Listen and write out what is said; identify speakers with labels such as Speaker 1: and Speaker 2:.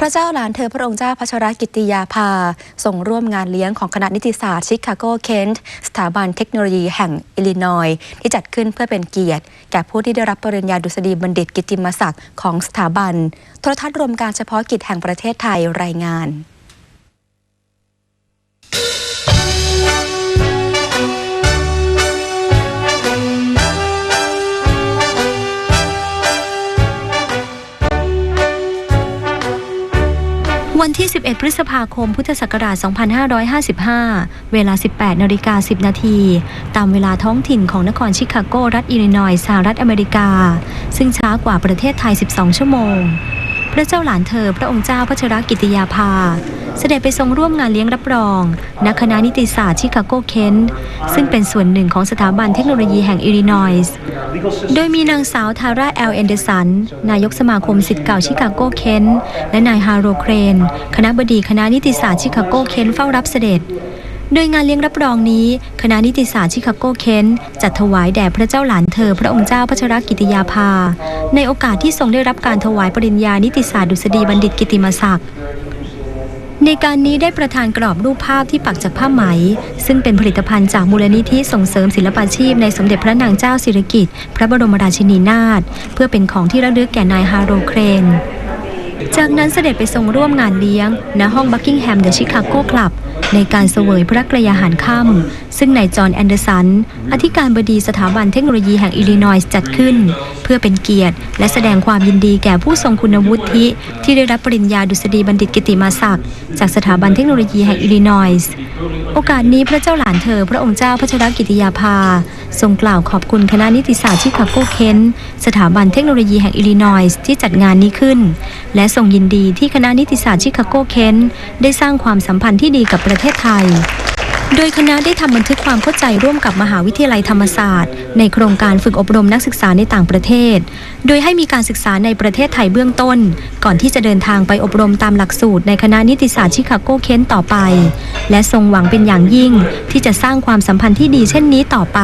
Speaker 1: พระเจ้าหลานเธอพระองค์เจ้าพัชรกิติยาภา ส่งร่วมงานเลี้ยงของคณะนิติศาสตร์ชิคาโกเคนต์สถาบันเทคโนโลยีแห่งอิลลินอยที่จัดขึ้นเพื่อเป็นเกียรติ แก่ผู้ที่ได้รับปริญญาดุษฎีบัณฑิตกิตติมศักดิ์ของสถาบัน โทรทัศน์รวมการเฉพาะกิจแห่งประเทศไทยรายงาน
Speaker 2: วันที่ 11 พฤษภาคม พุทธศักราช 2555 เวลา 18นาฬิกา10 นาที ตามเวลาท้องถิ่นของนครชิคาโก รัฐอิลลินอยส์สหรัฐอเมริกา ซึ่งช้ากว่าประเทศไทย 12 ชั่วโมง พระเจ้าหลานเธอ พระองค์เจ้าพัชรกิติยาภา เสด็จไปทรงร่วมงานเลี้ยงรับรองณคณะนิติศาสตร์ชิคาโกเคนต์ซึ่งเป็นส่วนหนึ่งของสถาบันเทคโนโลยีแห่งอิลลินอยส์โดยมีนางสาวทาร่าแอลเอนเดอร์สัน นายกสมาคมสิทธิ์เก่าชิคาโกเคนต์และนายฮาโรเครน คณะบดีคณะนิติศาสตร์ชิคาโกเคนต์เฝ้ารับเสด็จโดยงานเลี้ยงรับรองนี้ คณะนิติศาสตร์ชิคาโกเคนต์จัดถวายแด่พระเจ้าหลานเธอ พระองค์เจ้าพัชรกิติยาภา ในโอกาสที่ทรงได้รับการถวายปริญญานิติศาสตร์ดุษฎีบัณฑิตกิติมศักดิ์ ในการนี้ได้ประทานกรอบรูปภาพที่ปักจากผ้าไหม ซึ่งเป็นผลิตภัณฑ์จากมูลนิธิส่งเสริมศิลปาชีพในสมเด็จพระนางเจ้าสิริกิติ์พระบรมราชินีนาถเพื่อเป็นของที่ระลึกแก่นายฮาโรเครน จากนั้นเสด็จไปทรงร่วมงานเลี้ยง ณห้องบักกิงแฮมเดอะชิคาโกคลับ ในการเสวยพระกรยาหารค่ำ ซึ่งนายจอห์นแอนเดอร์สัน อธิการบดีสถาบันเทคโนโลยีแห่งอิลลินอยส์จัดขึ้น เพื่อเป็นเกียรติ และแสดงความยินดีแก่ผู้ทรงคุณวุฒิที่ได้รับปริญญาดุษฎีบัณฑิตกิติมาศักดิ์จากสถาบันเทคโนโลยีแห่งอิลลินอยส์โอกาสนี้พระเจ้าหลานเธอ พระองค์เจ้าพัชรกิติยาภา ทรงกล่าวขอบคุณคณะนิติศาสตร์ชิคาโกเคนต์สถาบันเทคโนโลยีแห่งอิลลินอยส์ที่จัดงานนี้ขึ้น และทรงยินดีที่คณะนิติศาสตร์ชิคาโกเคนต์ได้สร้างความสัมพันธ์ที่ดีกับประเทศไทย โดยคณะได้ทำบันทึกความเข้าใจร่วมกับมหาวิทยาลัยธรรมศาสตร์ ในโครงการฝึกอบรมนักศึกษาในต่างประเทศ โดยให้มีการศึกษาในประเทศไทยเบื้องต้น ก่อนที่จะเดินทางไปอบรมตามหลักสูตรในคณะนิติศาสตร์ชิคาโกเคนต์ต่อไป และทรงหวังเป็นอย่างยิ่งที่จะสร้างความสัมพันธ์ที่ดีเช่นนี้ต่อไป